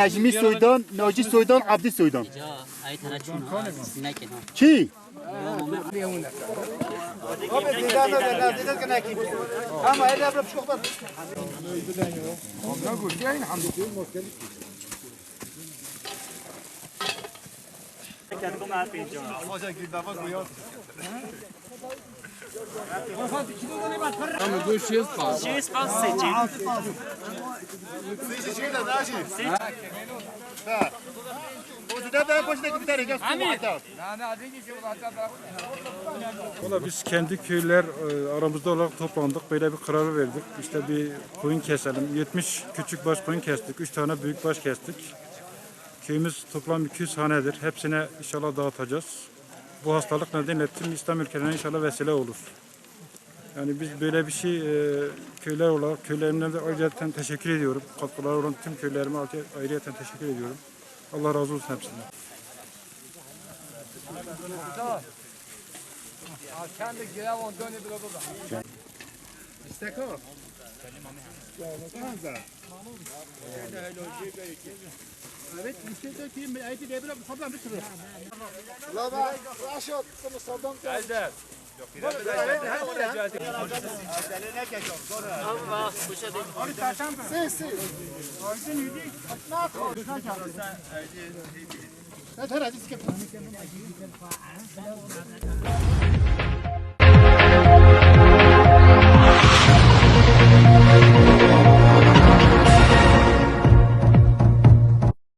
نجمی سویدان ناجی سویدان عبدی سویدان. کی؟ اما Ki? Abi didem de verler, didem ki ne ki? Ama elle yapıp çok da. Valla biz kendi köyler e, aramızda olarak toplandık. Böyle bir karar verdik. İşte bir koyun keselim. 70 küçük baş koyun kestik. 3 tane büyük baş kestik. Köyümüz toplam 200 hanedir. Hepsine inşallah dağıtacağız. Bu hastalık nedeniyle tüm İslam ülkelerine inşallah vesile olur. Yani biz böyle bir şey e, köyler olarak köylerimden de ayrıca teşekkür ediyorum. Katkıları olan tüm köylerime ayrıca teşekkür ediyorum. Allah razı olsun hepsinden. Ne